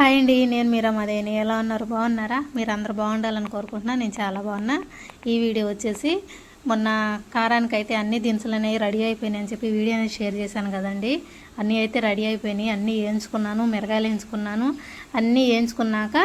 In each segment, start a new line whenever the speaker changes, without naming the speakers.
Hi అండి నేను మీరా మదేని ఎలా ఉన్నారు? బాగున్నారా? మీరు అందరు బాగుండాలని కోరుకుంటున్నా. నేను చాలా బాగున్నా. ఈ వీడియో వచ్చేసి మొన్న కారానికి అయితే అన్ని దినుసులు అనేవి రెడీ అయిపోయినాయి అని చెప్పి వీడియో అనేది షేర్ చేశాను కదండి. అన్నీ అయితే రెడీ అయిపోయినాయి. అన్నీ వేయించుకున్నాను మిరగాయలు వేయించుకున్నాను. అన్నీ వేయించుకున్నాక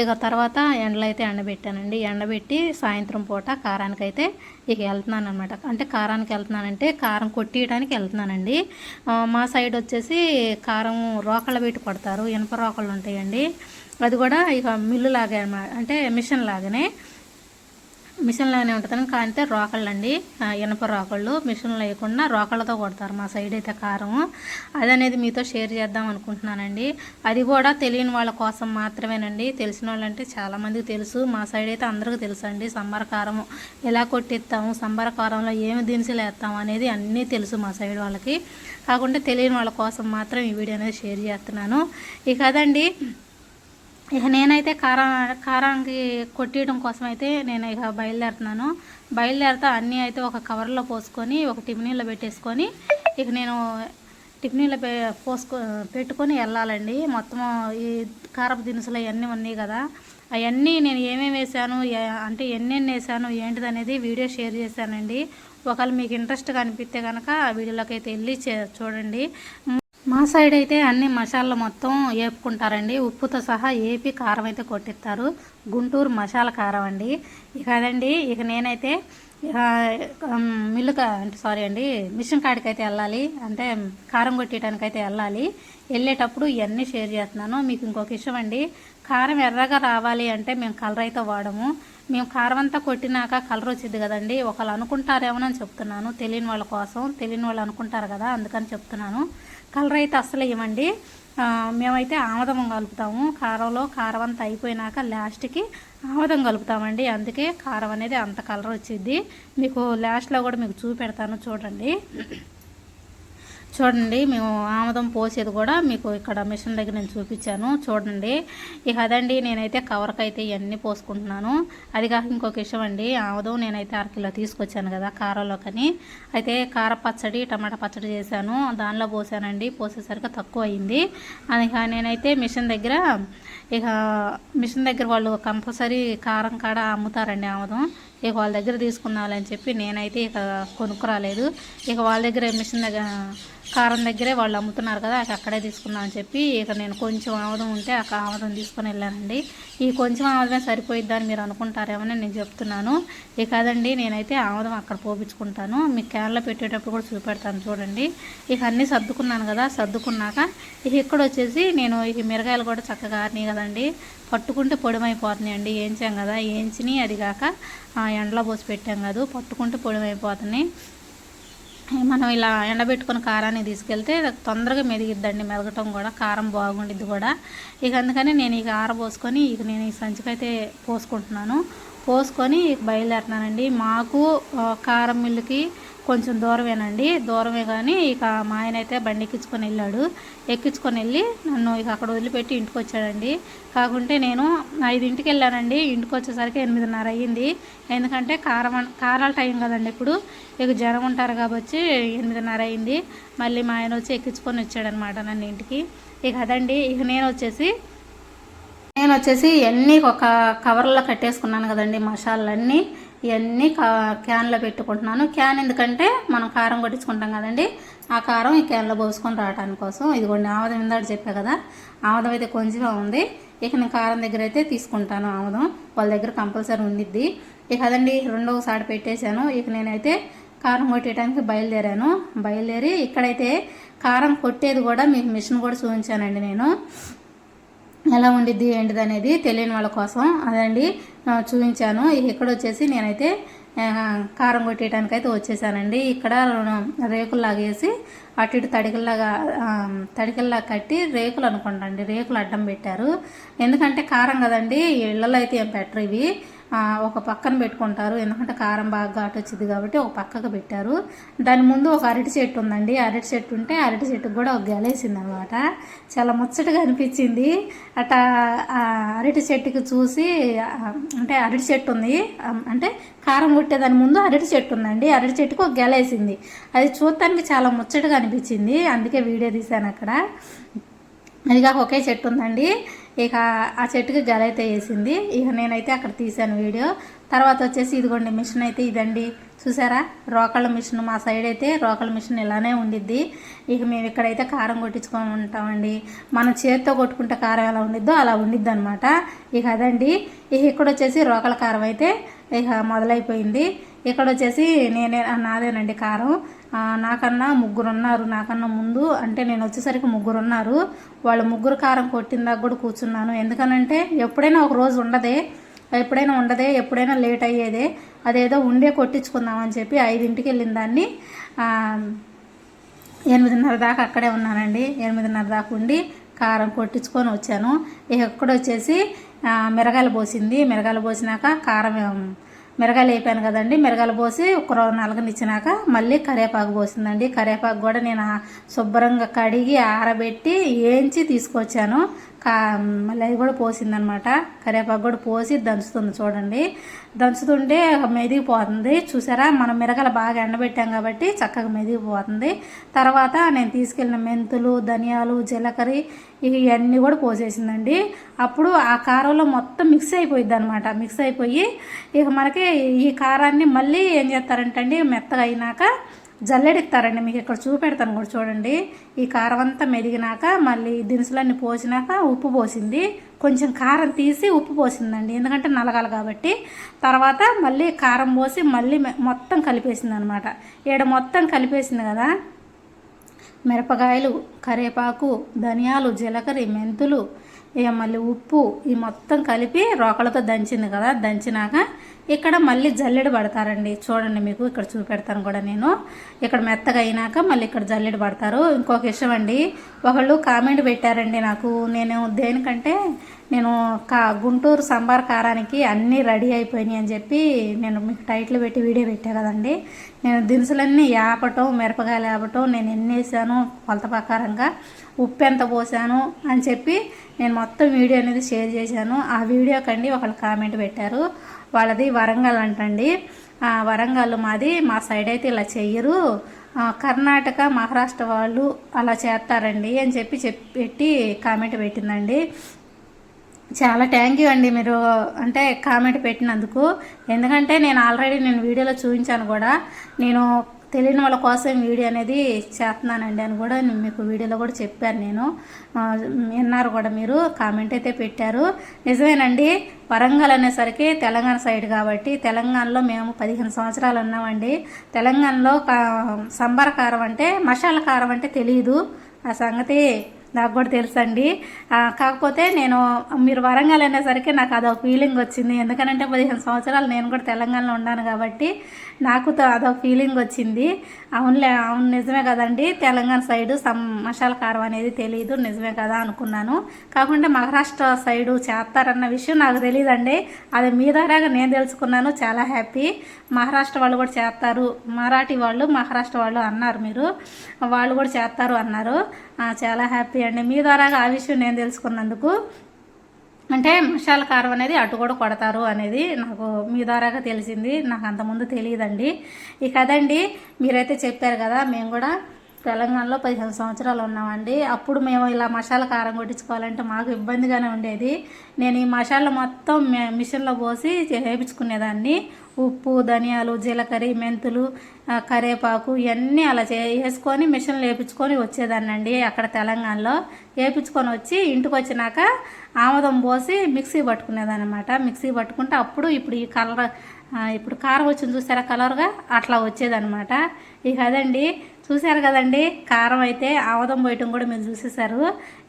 ఇక తర్వాత ఎండలో అయితే ఎండబెట్టానండి. ఎండబెట్టి సాయంత్రం పూట కారానికి అయితే ఇక వెళ్తున్నాను అనమాట అంటే కారానికి వెళ్తున్నానంటే కారం కొట్టియడానికి వెళ్తున్నానండి మా సైడ్ వచ్చేసి కారం రోకళ్ళ పెట్టి కొడతారు. ఇనప రోకళ్ళు ఉంటాయండి. అది కూడా ఇక మిల్లు లాగే అంటే మిషన్ లాగానే మిషన్లోనే లాగానే కానీ కాంతే రోకళ్ళు అండి ఇనప రోకళ్ళు మిషన్లో లేకుండా రోకళ్ళతో కొడతారు. మా సైడ్ అయితే కారం. అదనేది మీతో షేర్ చేద్దాం అనుకుంటున్నానండి. అది కూడా తెలియని వాళ్ళ కోసం మాత్రమేనండి. తెలిసిన వాళ్ళంటే చాలామందికి తెలుసు. మా సైడ్ అయితే అందరికీ తెలుసు అండి సంబర కారం ఎలా కొట్టిస్తాము సంబర కారంలో ఏమి దినుసులు వేస్తాము అనేది అన్నీ తెలుసు మా సైడ్ వాళ్ళకి. కాకుండా తెలియని వాళ్ళ కోసం మాత్రం ఈ వీడియో అనేది షేర్ చేస్తున్నాను. ఇక అదండి. ఇక నేనైతే కారం కారానికి కొట్టేయడం కోసం అయితే నేను ఇక బయలుదేరుతున్నాను. బయలుదేరితే అన్నీ అయితే ఒక కవర్లో పోసుకొని ఒక టిఫినీలో పెట్టేసుకొని ఇక నేను టిఫినీలో పె పోసుకో పెట్టుకొని వెళ్ళాలండి. మొత్తం ఈ కారపు దినుసులు అవన్నీ ఉన్నాయి కదా. అవన్నీ నేను ఏమేమి వేసాను అంటే ఎన్నెన్ని వేసాను ఏంటిది అనేది వీడియో షేర్ చేశానండి. ఒకవేళ మీకు ఇంట్రెస్ట్గా అనిపిస్తే కనుక ఆ వీడియోలోకి అయితే వెళ్ళి చే- చూడండి. మా సైడ్ అయితే అన్ని మసాలా మొత్తం వేపుకుంటారండి ఉప్పుతో సహా ఏపి కారం అయితే కొట్టిస్తారు. గుంటూరు మసాలా కారం అండి. ఇక అదండి ఇక నేనైతే మిల్లు అంటే సారీ అండి మిషన్ కాడికి అయితే వెళ్ళాలి. అంటే కారం కొట్టేయడానికి అయితే వెళ్ళాలి. వెళ్ళేటప్పుడు ఇవన్నీ షేర్ చేస్తున్నాను. మీకు ఇంకొక విషయం అండి కారం ఎర్రగా రావాలి అంటే మేము కలర్ అయితే వాడము. మేము కారం అంతా కొట్టినాక కలర్ వచ్చింది కదండి ఒకళ్ళు అనుకుంటారేమో అని చెప్తున్నాను. తెలియని వాళ్ళ కోసం తెలియని వాళ్ళు అనుకుంటారు కదా అందుకని చెప్తున్నాను. కలర్ అయితే అస్సలు ఇవ్వండి. మేమైతే ఆమదం కలుపుతాము. కారంలో కారం అంతా అయిపోయినాక లాస్ట్కి ఆమదం కలుపుతామండి. అందుకే కారం అనేది అంత కలర్ వచ్చింది. మీకు లాస్ట్లో కూడా మీకు చూపెడతాను చూడండి. చూడండి మేము ఆమదం పోసేది కూడా మీకు ఇక్కడ మిషన్ దగ్గర నేను చూపించాను చూడండి. ఇక అదండి నేనైతే కవర్కి అయితే ఇవన్నీ పోసుకుంటున్నాను. అది కాక ఇంకొక విషయం అండి ఆమదం నేనైతే అరకిలో తీసుకొచ్చాను కదా కారంలోకని అయితే కార పచ్చడి టమాటా పచ్చడి చేశాను దానిలో పోసానండి పోసేసరికి తక్కువ అయింది. అది ఇక నేనైతే మిషన్ దగ్గర ఇక మిషన్ దగ్గర వాళ్ళు కంపల్సరీ కారం కాడ అమ్ముతారండి ఆమదం. ఇక వాళ్ళ దగ్గర తీసుకున్నాలని చెప్పి నేనైతే ఇక కొనుక్కురాలేదు ఇక వాళ్ళ దగ్గర మిషన్ దగ్గర కారం దగ్గరే వాళ్ళు అమ్ముతున్నారు కదా అక్కడే తీసుకుందాం అని చెప్పి ఇక నేను కొంచెం ఆముదం ఉంటే ఆ ఆముదం తీసుకొని వెళ్ళానండి. ఈ కొంచెం ఆముదమే సరిపోయిద్దని మీరు అనుకుంటారేమని నేను చెప్తున్నాను. ఇక కాదండి నేనైతే ఆముదం అక్కడ పోపించుకుంటాను మీకు క్యాన్లో పెట్టేటప్పుడు కూడా చూపెడతాను చూడండి. ఇక అన్నీ సర్దుకున్నాను కదా సర్దుకున్నాక ఇక ఇక్కడ వచ్చేసి నేను ఇక మిరగాయలు కూడా చక్కగా ఆరినాయి కదండి. పట్టుకుంటే పొడిమైపోతున్నాయి అండి ఏంచాం కదా ఏంచిని అది కాక ఆ, ఎండలో పోసి పెట్టాం కాదు పట్టుకుంటే పొడిమైపోతున్నాయి. మనం ఇలా ఎండబెట్టుకుని కారాన్ని తీసుకెళ్తే తొందరగా మెదిగిద్దండి మెదగటం కూడా కారం బాగుండిద్ది కూడా. ఇక అందుకని నేను ఇక ఆరబోసుకొని ఇక నేను ఈ సంచికైతే పోసుకుంటున్నాను. పోసుకొని బయలుదేరుతున్నానండి. మాకు కారం మిల్లుకి కొంచెం దూరమేనండి. దూరమే కానీ ఇక మా ఆయన అయితే బండి ఎక్కించుకొని వెళ్ళాడు. ఎక్కించుకొని వెళ్ళి నన్ను ఇక అక్కడ వదిలిపెట్టి ఇంటికి వచ్చాడండి. కాకుంటే నేను ఐదింటికి వెళ్ళానండి. ఇంటికి వచ్చేసరికి ఎనిమిదిన్నర అయ్యింది. ఎందుకంటే కారం కారాల టైం కదండి ఇప్పుడు. ఇక జనం ఉంటారు కాబట్టి ఎనిమిదిన్నర అయింది మళ్ళీ మా ఆయన వచ్చి ఎక్కించుకొని వచ్చాడనమాట నన్ను ఇంటికి. ఇక అదండి. ఇక నేను వచ్చేసి నేను వచ్చేసి ఇవన్నీ ఒక కవర్లో కట్టేసుకున్నాను కదండి మసాలన్నీ ఇవన్నీ కా క్యాన్లో పెట్టుకుంటున్నాను. క్యాన్ ఎందుకంటే మనం కారం కొట్టించుకుంటాం కదండి. ఆ కారం ఈ క్యాన్లో పోసుకొని రావడానికి కోసం. ఇదిగోండి ఆముదం ఇందాక చెప్పా కదా. ఆముదం అయితే కొంచెం ఉంది. ఇక నేను కారం దగ్గర అయితే తీసుకుంటాను ఆముదం. వాళ్ళ దగ్గర కంపల్సరీ ఉండిద్ది. ఇక అదండి రెండవసారి పెట్టేశాను. ఇక నేనైతే కారం కొట్టేయడానికి బయలుదేరాను. బయలుదేరి ఇక్కడైతే కారం కొట్టేది కూడా మీకు మిషన్ కూడా చూపించానండి నేను. ఎలా ఉండిద్ది ఏంటిది అనేది తెలియని వాళ్ళ కోసం. అదండి చూపించాను. ఇక్కడ వచ్చేసి నేనైతే కారం కొట్టేయడానికి అయితే వచ్చేసానండి. ఇక్కడ రేకుల్లాగా వేసి అటు ఇటు తడికల్లాగా తడికల్లా తడికల్లాగా కట్టి రేకులు అనుకుంటానండి రేకులు అడ్డం పెట్టారు. ఎందుకంటే కారం కదండి ఇళ్ళలో అయితే ఏం పెట్టరు ఇవి. ఒక పక్కన పెట్టుకుంటారు. ఎందుకంటే కారం బాగా ఘాటు వచ్చింది కాబట్టి ఒక పక్కకు పెట్టారు. దాని ముందు ఒక అరటి చెట్టు ఉందండి. అరటి చెట్టు ఉంటే అరటి చెట్టుకు కూడా ఒక గెలేసింది అనమాట చాలా ముచ్చటగా అనిపించింది. అట అరటి చెట్టుకి చూసి అంటే అరటి చెట్టు ఉంది. అంటే కారం కొట్టేదాని ముందు అరటి చెట్టు ఉందండి. అరటి చెట్టుకు ఒక గెలేసింది. అది చూడటానికి చాలా ముచ్చటగా అనిపించింది. అందుకే వీడియో తీశాను అక్కడ. అది కాక ఒకే చెట్టు ఉందండి. ఇక ఆ చెట్టుకి గల అయితే వేసింది. ఇక నేనైతే అక్కడ తీశాను వీడియో. తర్వాత వచ్చేసి ఇదిగోండి మిషన్ అయితే ఇదండి. చూసారా? రోకళ్ళ మిషన్. మా సైడ్ అయితే రోకళ్ళ మిషన్ ఇలానే ఉండిద్ది. ఇక మేము ఇక్కడైతే కారం కొట్టించుకొని ఉంటామండి. మనం చేతితో కొట్టుకుంటే కారం ఎలా ఉండిద్దో అలా ఉండిద్ది అనమాట ఇక అదండి. ఇక ఇక్కడ వచ్చేసి రోకల కారం అయితే ఇక మొదలైపోయింది. ఇక్కడ వచ్చేసి నేనే నాదేనండి కారం. నాకన్నా ముగ్గురు ఉన్నారు నాకన్నా ముందు అంటే నేను వచ్చేసరికి ముగ్గురు ఉన్నారు వాళ్ళు ముగ్గురు కారం కొట్టిన దాకా కూడా కూర్చున్నాను. ఎందుకనంటే ఎప్పుడైనా ఒక రోజు ఉండదే ఎప్పుడైనా ఉండదే ఎప్పుడైనా లేట్ అయ్యేదే. అదేదో ఉండే కొట్టించుకుందామని చెప్పి ఐదింటికి వెళ్ళిన దాన్ని ఎనిమిదిన్నర దాకా అక్కడే ఉన్నానండి. ఎనిమిదిన్నర దాకా ఉండి కారం కొట్టించుకొని వచ్చాను. ఇక ఇక్కడ వచ్చేసి మిరగాయలు పోసింది. మిరగాయలు పోసినాక కారం మిరగాయలు వేపాను కదండి. మిరగాయలు పోసి ఒక రోజు నలగనిచ్చినాక మళ్ళీ కరివేపాకు పోసిందండి. కరేపాకు కూడా నేను శుభ్రంగా కడిగి ఆరబెట్టి వేయించి తీసుకొచ్చాను. కా మళ్ళీ అది కూడా పోసిందనమాట. కరివేపాకు కూడా పోసి దంచుతుంది చూడండి. దంచుతుంటే మెదిగిపోతుంది. చూసారా? మనం మిరగలు బాగా ఎండబెట్టాం కాబట్టి చక్కగా మెదిగిపోతుంది. తర్వాత నేను తీసుకెళ్ళిన మెంతులు ధనియాలు జీలకర్ర ఇవన్నీ కూడా పోసేసిందండి. అప్పుడు ఆ కారంలో మొత్తం మిక్స్ అయిపోయింది అనమాట మిక్స్ అయిపోయి ఇక మనకి ఈ కారాన్ని మళ్ళీ ఏం చేస్తారంటండి? మెత్తగా అయినాక జల్లెడిస్తారండి మీకు ఇక్కడ చూపెడతాను కూడా చూడండి. ఈ కారం అంతా మెదిగినాక మళ్ళీ దినుసులన్నీ పోసినాక ఉప్పు పోసింది. కొంచెం కారం తీసి ఉప్పు పోసిందండి. ఎందుకంటే నలగాలి కాబట్టి. తర్వాత మళ్ళీ కారం పోసి మళ్ళీ మొత్తం కలిపేసింది అనమాట ఈడ మొత్తం కలిపేసింది కదా. మిరపకాయలు కరివేపాకు ధనియాలు జీలకర్ర మెంతులు ఇక మళ్ళీ ఉప్పు ఈ మొత్తం కలిపి రోకలతో దంచింది కదా దంచినాక ఇక్కడ మళ్ళీ జల్లెడ పడతారండి. చూడండి మీకు ఇక్కడ చూపెడతాను కూడా నేను. ఇక్కడ మెత్తగా అయినాక మళ్ళీ ఇక్కడ జల్లెడ పడతారు. ఇంకొక విషయం అండి ఒకళ్ళు కామెంట్ పెట్టారండి నాకు. నేను దేనికంటే నేను కా గుంటూరు సాంబార్ కారానికి అన్నీ రెడీ అయిపోయినాయి అని చెప్పి నేను మీకు టైటిల్ పెట్టి వీడియో పెట్టా కదండి. నేను దినుసులన్నీ యాపటం మిరపకాయలు యాపటం నేను ఎన్ని వేసాను కొలత ప్రకారంగా. ఉప్పు ఎంత పోసాను అని చెప్పి నేను మొత్తం వీడియో అనేది షేర్ చేశాను. ఆ వీడియో కండి ఒకళ్ళు కామెంట్ పెట్టారు. వాళ్ళది వరంగల్ అంటండి. ఆ, వరంగల్ మాది మా సైడ్ అయితే ఇలా చెయ్యరు. కర్ణాటక మహారాష్ట్ర వాళ్ళు అలా చేస్తారండి అని చెప్పి చెప్పి పెట్టి కామెంట్ పెట్టిందండి. చాలా థ్యాంక్ యూ అండి మీరు అంటే కామెంట్ పెట్టినందుకు. ఎందుకంటే నేను ఆల్రెడీ నేను వీడియోలో చూపించాను కూడా. నేను తెలియని వాళ్ళ కోసం వీడియో అనేది చేస్తున్నానండి అని కూడా నేను మీకు వీడియోలో కూడా చెప్పాను నేను. విన్నారు కూడా మీరు కామెంట్ అయితే పెట్టారు. నిజమేనండి వరంగల్ అనేసరికి తెలంగాణ సైడ్ కాబట్టి తెలంగాణలో మేము పదిహేను సంవత్సరాలు ఉన్నామండి. తెలంగాణలో కా- సంబర కారం అంటే మసాలా కారం అంటే తెలియదు ఆ సంగతి నాకు కూడా తెలుసండి. కాకపోతే నేను మీరు వరంగల్ అనేసరికి నాకు అదొక ఫీలింగ్ వచ్చింది. ఎందుకనంటే పదిహేను సంవత్సరాలు నేను కూడా తెలంగాణలో ఉన్నాను కాబట్టి నాకు అదో అదొక ఫీలింగ్ వచ్చింది. అవునులే అవును నిజమే కదండి. తెలంగాణ సైడు సమ్ మసాలా కారం అనేది తెలియదు నిజమే కదా అనుకున్నాను. కాకుండా మహారాష్ట్ర సైడు చేస్తారన్న విషయం నాకు తెలియదండి అది మీ ద్వారాగా నేను తెలుసుకున్నాను చాలా హ్యాపీ. మహారాష్ట్ర వాళ్ళు కూడా చేస్తారు. మరాఠీ వాళ్ళు మహారాష్ట్ర వాళ్ళు అన్నారు మీరు. వాళ్ళు కూడా చేస్తారు అన్నారు. చాలా హ్యాపీ అండి. మీ ద్వారాగా ఆ విషయం నేను తెలుసుకున్నందుకు. అంటే మసాలా కారం అనేది అటు కూడా కొడతారు అనేది నాకు మీ ద్వారాగా తెలిసింది. నాకు అంతకుముందు తెలియదండి. ఇక అదండి మీరైతే చెప్పారు కదా మేము కూడా తెలంగాణలో పదిహేను సంవత్సరాలు ఉన్నామండి. అప్పుడు మేము ఇలా మసాలా కారం కొట్టించుకోవాలంటే మాకు ఇబ్బందిగానే ఉండేది. నేను ఈ మసాలా మొత్తం మిషన్లో పోసి వేయించుకునేదాన్ని ఉప్పు ధనియాలు జీలకర్ర మెంతులు కరేపాకు కరివేపాకు ఇవన్నీ అలా చే వేసుకొని మిషన్లు వేపించుకొని వచ్చేదాన్నండి అక్కడ తెలంగాణలో. వేపించుకొని వచ్చి ఇంటికి వచ్చినాక ఆముదం పోసి మిక్సీ పట్టుకునేదన్నమాట. మిక్సీ పట్టుకుంటే అప్పుడు ఇప్పుడు ఈ కలర్ ఇప్పుడు కారం వచ్చింది చూసారా కలర్గా? అట్లా వచ్చేదన్నమాట. ఇక అదండి చూశారు కదండి? కారం అయితే ఆవదం పోయటం కూడా మీరు చూసేసారు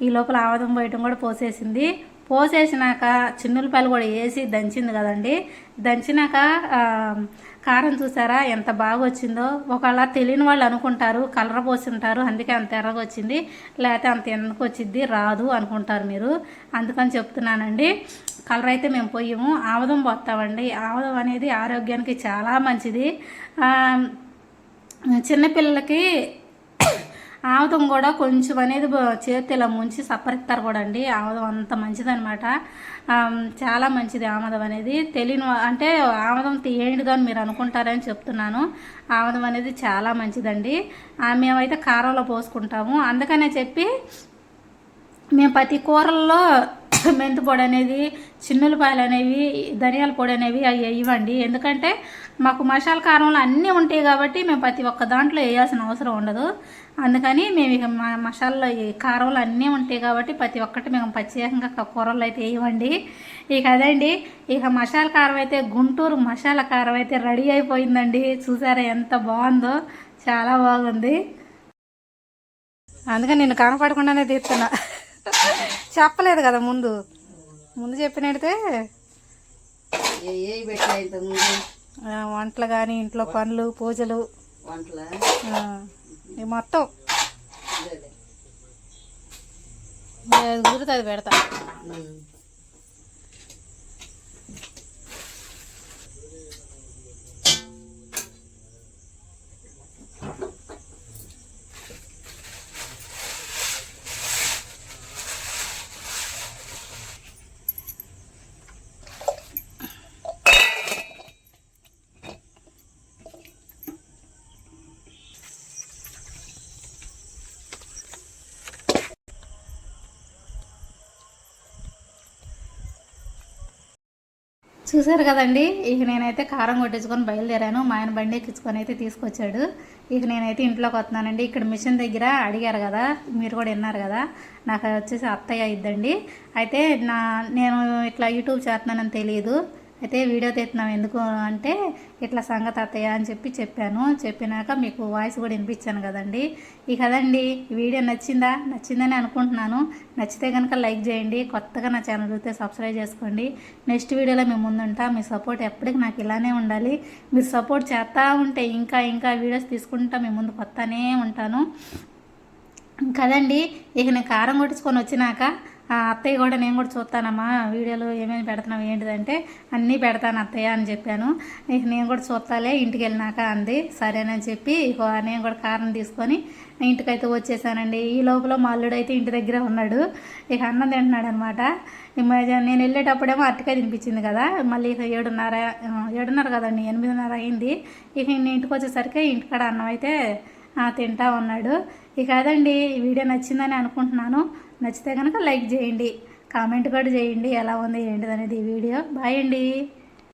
ఈ లోపల ఆవదం పోయటం కూడా పోసేసింది. పోసేసినాక చిన్నులపాయలు కూడా వేసి దంచింది కదండి. దంచినాక కారం చూసారా ఎంత బాగా వచ్చిందో ఒకవేళ తెలియని వాళ్ళు అనుకుంటారు కలర్ పోసి ఉంటారు అందుకే అంత ఎర్రగా వచ్చింది. లేకపోతే అంత ఎన్నకు వచ్చింది రాదు అనుకుంటారు మీరు. అందుకని చెప్తున్నానండి. కలర్ అయితే మేము పోయాము. ఆముదం పోస్తామండి. ఆముదం అనేది ఆరోగ్యానికి చాలా మంచిది. చిన్నపిల్లలకి ఆముదం కూడా కొంచెం అనేది చేతి ఇలా ముంచి సప్పరిస్తారు కూడా అండి. ఆముదం అంత మంచిదనమాట చాలా మంచిది ఆముదం అనేది. తెలియని అంటే ఆముదం తీయండి అని మీరు అనుకుంటారని చెప్తున్నాను. ఆముదం అనేది చాలా మంచిదండి. మేమైతే కారంలో పోసుకుంటాము. అందుకనే చెప్పి మేము ప్రతి కూరల్లో మెంతి పొడి అనేది చిన్నులపాయలు అనేవి ధనియాల పొడి అనేవి అవి ఇవ్వండి ఎందుకంటే మాకు మసాలా కారంలో అన్నీ ఉంటాయి కాబట్టి మేము ప్రతి ఒక్క దాంట్లో వేయాల్సిన అవసరం ఉండదు. అందుకని మేము ఇక మా మసాలాలో కారంలో అన్నీ ఉంటాయి కాబట్టి ప్రతి ఒక్కటి మేము ప్రత్యేకంగా కూరలు అయితే వేయమండి. ఇక అదండి ఇక మసాలా కారం అయితే గుంటూరు మసాలా కారం అయితే రెడీ అయిపోయిందండి. చూసారా ఎంత బాగుందో చాలా బాగుంది. అందుకని నేను కనపడకుండానే తీస్తున్నా. చెప్పలేదు కదా ముందు. ముందు చెప్పినట్టే.
ఏ ఏ ఇంతకుముందు
వంటలు కానీ ఇంట్లో పనులు పూజలు.
వంటల?
మొత్తం. కుదిరితే అది. పెడతా. చూసారు కదండి? ఇక నేనైతే కారం కొట్టించుకొని బయలుదేరాను. మా ఆయన బండి ఎక్కించుకొని అయితే తీసుకొచ్చాడు. ఇక నేనైతే ఇంట్లోకి వస్తున్నానండి. ఇక్కడ మిషన్ దగ్గర అడిగారు కదా మీరు కూడా విన్నారు కదా నాకు వచ్చేసి అత్తయ్య ఇద్దండి అయితే నా నేను ఇట్లా యూట్యూబ్ చేస్తున్నానని తెలియదు అయితే వీడియో తీస్తున్నాం. ఎందుకు అంటే ఇట్లా సంగతి అత్తయ్య అని చెప్పి చెప్పాను. చెప్పినాక మీకు వాయిస్ కూడా వినిపించాను కదండి. ఇక కదండి ఈ వీడియో నచ్చిందా? నచ్చిందని అనుకుంటున్నాను. నచ్చితే కనుక లైక్ చేయండి. కొత్తగా నా ఛానల్ చూస్తే సబ్స్క్రైబ్ చేసుకోండి. నెక్స్ట్ వీడియోలో మేము ముందుంటా. మీ సపోర్ట్ ఎప్పటికీ నాకు ఇలానే ఉండాలి. మీరు సపోర్ట్ చేస్తూ ఉంటే ఇంకా ఇంకా వీడియోస్ తీసుకుంటా మీ ముందు కొత్తనే ఉంటాను. కదండి ఇక నేను కారం కొట్టించుకొని వచ్చినాక అత్తయ్య కూడా నేను కూడా చూస్తానమ్మా వీడియోలు ఏమేమి పెడుతున్నావు ఏంటిదంటే అన్నీ పెడతాను అత్తయ్య అని చెప్పాను. ఇక నేను కూడా చూస్తాలే ఇంటికి వెళ్ళినాక అంది. సరేనని చెప్పి ఇక నేను కూడా కారం తీసుకొని ఇంటికైతే వచ్చేసానండి. ఈ లోపల మా అల్లుడు అయితే ఇంటి దగ్గర ఉన్నాడు. ఇక అన్నం తింటున్నాడు అనమాట నేను వెళ్ళేటప్పుడేమో అరటికాయ తినిపించింది కదా మళ్ళీ ఇక ఏడున్నర ఏడున్నర కదండి ఎనిమిదిన్నర అయింది. ఇక నేను ఇంటికి వచ్చేసరికి ఇంటికాడ అన్నం అయితే తింటా ఉన్నాడు. ఇక అదండి వీడియో నచ్చిందని అనుకుంటున్నాను. నచ్చితే కనుక లైక్ చేయండి కామెంట్ కూడా చేయండి ఎలా ఉంది ఏంటిది అనేది ఈ వీడియో. బాయ్ అండి.